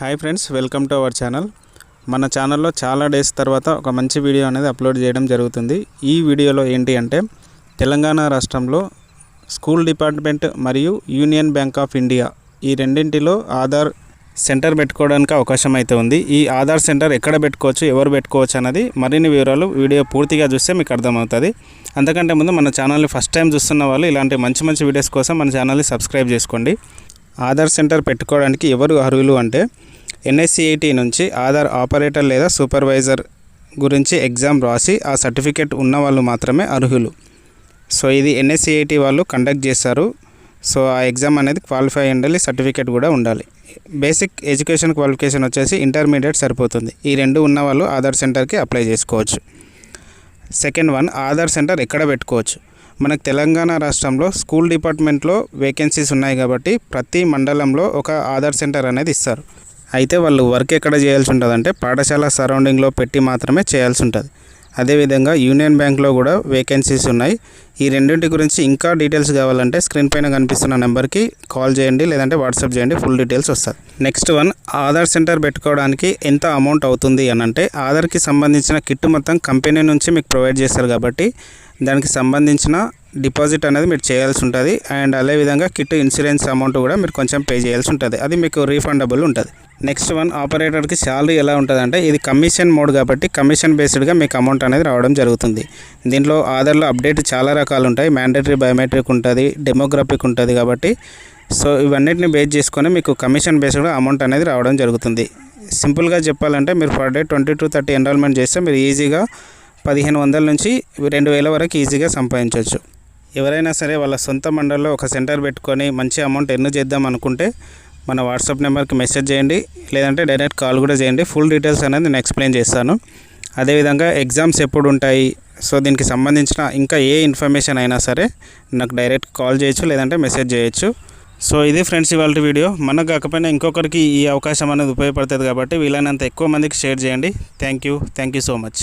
Hi friends welcome to our channel. మన ఛానల్లో చాలా డేస్ తర్వాత ఒక మంచి వీడియో అనేది అప్లోడ్ చేయడం జరుగుతుంది. ఈ వీడియోలో ఏంటి అంటే తెలంగాణ రాష్ట్రంలో స్కూల్ డిపార్ట్మెంట్ మరియు యూనియన్ బ్యాంక్ ఆఫ్ ఇండియా ఈ రెండింటిలో ఆధార్ సెంటర్ పెట్టుకోవడానికి అవకాశం అయితే ఉంది. ఈ ఆధార్ సెంటర్ ఎక్కడ పెట్టుకోవచ్చు ఎవరు పెట్టుకోవచ్చు అనేది మరిన్ని వివరాలు వీడియో పూర్తిగా చూస్తే మీకు అర్థమవుతుంది. అంతకంటే ముందు మన ఛానల్ని ఫస్ట్ టైం చూస్తున్న వాళ్ళు ఇలాంటి మంచి మంచి వీడియోస్ కోసం మన ఛానల్ని సబ్స్క్రైబ్ చేసుకోండి. ఆధార్ సెంటర్ పెట్టుకోవడానికి ఎవరు అర్హులు అంటే ఎన్ఎస్సిఐటి నుంచి ఆధార్ ఆపరేటర్ లేదా సూపర్వైజర్ గురించి ఎగ్జామ్ రాసి ఆ సర్టిఫికేట్ ఉన్న వాళ్ళు మాత్రమే అర్హులు. సో ఇది ఎన్ఎస్సిఐటి వాళ్ళు కండక్ట్ చేస్తారు సో ఆ ఎగ్జామ్ అనేది క్వాలిఫై ఉండాలి సర్టిఫికేట్ కూడా ఉండాలి. బేసిక్ ఎడ్యుకేషన్ క్వాలిఫికేషన్ వచ్చేసి ఇంటర్మీడియట్ సరిపోతుంది. ఈ రెండు ఉన్న వాళ్ళు ఆధార్ సెంటర్కి అప్లై చేసుకోవచ్చు. సెకండ్ వన్ ఆధార్ సెంటర్ ఎక్కడ పెట్టుకోవచ్చు? మనకు తెలంగాణ రాష్ట్రంలో స్కూల్ డిపార్ట్మెంట్లో వేకెన్సీస్ ఉన్నాయి కాబట్టి ప్రతి మండలంలో ఒక ఆధార్ సెంటర్ అనేది ఇస్తారు. అయితే వాళ్ళు వర్క్ ఎక్కడ చేయాల్సి ఉంటుంది అంటే పాఠశాల సరౌండింగ్లో పెట్టి మాత్రమే చేయాల్సి ఉంటుంది. అదేవిధంగా యూనియన్ బ్యాంక్లో కూడా వేకెన్సీస్ ఉన్నాయి. ఈ రెండింటి గురించి ఇంకా డీటెయిల్స్ కావాలంటే స్క్రీన్ పైన కనిపిస్తున్న నెంబర్కి కాల్ చేయండి లేదంటే వాట్సాప్ చేయండి ఫుల్ డీటెయిల్స్ వస్తుంది నెక్స్ట్ వన్ ఆధార్ సెంటర్ పెట్టుకోవడానికి ఎంత అమౌంట్ అవుతుంది అని అంటే ఆధార్కి సంబంధించిన కిట్ మొత్తం కంపెనీ నుంచి మీకు ప్రొవైడ్ చేస్తారు కాబట్టి దానికి సంబంధించిన డిపాజిట్ అనేది మీరు చేయాల్సి ఉంటుంది. అండ్ అదేవిధంగా కిట్ ఇన్సూరెన్స్ అమౌంట్ కూడా మీరు కొంచెం పే చేయాల్సి ఉంటుంది. అది మీకు రీఫండబుల్ ఉంటుంది. నెక్స్ట్ వన్ ఆపరేటర్కి శాలరీ ఎలా ఉంటుంది అంటే ఇది కమిషన్ మోడ్ కాబట్టి కమిషన్ బేస్డ్గా మీకు అమౌంట్ అనేది రావడం జరుగుతుంది. దీంట్లో ఆధార్లో అప్డేట్ చాలా రకాలు ఉంటాయి. మ్యాండేటరీ బయోమెట్రిక్ ఉంటుంది డెమోగ్రఫిక్ ఉంటుంది కాబట్టి. సో ఇవన్నిటిని బేస్ చేసుకొని మీకు కమిషన్ బేస్డ్గా అమౌంట్ అనేది రావడం జరుగుతుంది. సింపుల్గా చెప్పాలంటే మీరు per day twenty two thirty enrolment చేస్తే మీరు ఈజీగా పదిహేను వందల నుంచి రెండు వేల వరకు ఈజీగా సంపాదించవచ్చు. ఎవరైనా సరే వాళ్ళ సొంత మండల్లో ఒక సెంటర్ పెట్టుకొని మంచి అమౌంట్ ఎర్న్ చేద్దాం అనుకుంటే మన వాట్సాప్ నెంబర్కి మెసేజ్ చేయండి లేదంటే డైరెక్ట్ కాల్ కూడా చేయండి. ఫుల్ డీటెయిల్స్ అనేది నేను ఎక్స్ప్లెయిన్ చేస్తాను. అదేవిధంగా ఎగ్జామ్స్ ఎప్పుడు ఉంటాయి సో దీనికి సంబంధించిన ఇంకా ఏ ఇన్ఫర్మేషన్ అయినా సరే నాకు డైరెక్ట్ కాల్ చేయొచ్చు లేదంటే మెసేజ్ చేయొచ్చు. సో ఇది ఫ్రెండ్స్ ఇవాళ వీడియో. మనకు కాకపోయినా ఇంకొకరికి ఈ అవకాశం అనేది ఉపయోగపడుతుంది కాబట్టి వీలైనంత ఎక్కువ మందికి షేర్ చేయండి. Thank you. Thank you so much.